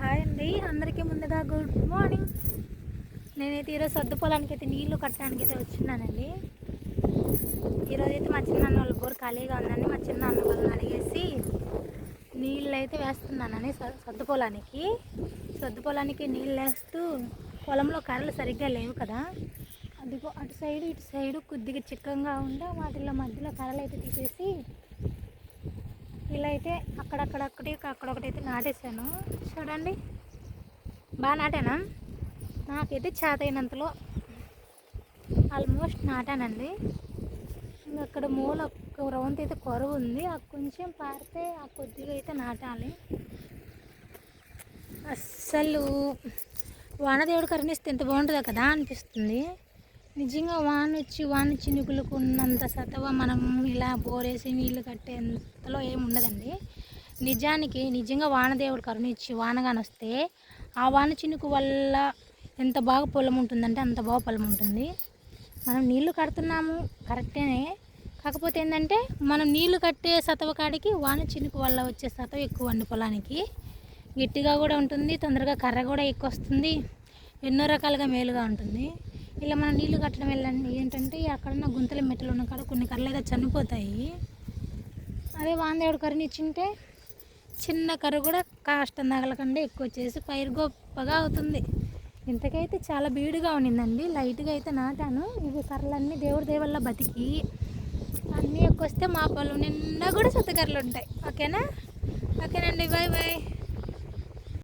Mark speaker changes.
Speaker 1: Hi అండి. అందరికీ ముందుగా గుడ్ మార్నింగ్. నేనైతే ఈరోజు సర్దు పొలానికి అయితే నీళ్ళు కట్టడానికి అయితే వచ్చినానండి ఈరోజు అయితే మా చిన్నాన్న వాళ్ళ బోర్ ఖాళీగా ఉందండి. మా చిన్నాన్న వాళ్ళని అడిగేసి నీళ్ళు అయితే వేస్తున్నానని స- సర్దు పొలానికి సర్దు పొలానికి నీళ్ళు వేస్తూ పొలంలో కర్రలు సరిగ్గా లేవు కదా. అదిగో అటు సైడు ఇటు సైడు కొద్దిగా చిక్కంగా ఉండే వాటిలో మధ్యలో కర్రలు అయితే తీసేసి ఇలా అయితే అక్కడక్కడక్కడి అక్కడొకటి అయితే నాటేశాను. చూడండి. బాగా నాటానా? నాకైతే చేతైనంతలో ఆల్మోస్ట్ నాటానండి. ఇంకా అక్కడ మూల ఒక రౌండ్ అయితే కొరవ ఉంది ఆ కొంచెం పారితే ఆ కొద్దిగా అయితే నాటాలి. అస్సలు వానదేవుడు కరుణిస్తే ఎంత బాగుంటుందో కదా అనిపిస్తుంది. నిజంగా వాన వచ్చి వాన చినుకులకు ఉన్నంత సతవ మనం ఇలా బోరేసి నీళ్ళు కట్టేంతలో ఏమి ఉండదండి. నిజానికి నిజంగా వానదేవుడు కరుణించి వానగాని వస్తే ఆ వాన చినుకు వల్ల ఎంత బాగా పొలం ఉంటుందంటే అంత బాగా పొలం ఉంటుంది. మనం నీళ్ళు కడుతున్నాము కరెక్టేనే. కాకపోతే ఏంటంటే మనం నీళ్ళు కట్టే సతవ కాడికి వాన చినుకు వల్ల వచ్చే సతవ ఎక్కువ అండి పొలానికి. గట్టిగా కూడా ఉంటుంది తొందరగా కర్ర కూడా ఎక్కువ వస్తుంది ఎన్నో రకాలుగా మేలుగా ఉంటుంది. ఇలా మనం నీళ్ళు కట్టడం వెళ్ళండి. ఏంటంటే అక్కడున్న గుంతల మెట్టలు ఉన్న కాడ కొన్ని కర్రలు అయితే చనిపోతాయి. అదే వాందేవుడు కర్రని ఇచ్చింటే చిన్న కర్ర కూడా కాష్టం తగలకుండా ఎక్కువ వచ్చేసి పైరు గొప్పగా అవుతుంది. ఇంతకైతే చాలా బీడుగా ఉండిందండి లైట్గా అయితే నాటాను. ఇవి కర్రలన్నీ దేవుడి దేవల్ల బతికి అన్నీ ఎక్కువ వస్తే మా పొలం నిండా కూడా సత్తకర్రలు ఉంటాయి. ఓకేనా? ఓకేనండి. Bye bye.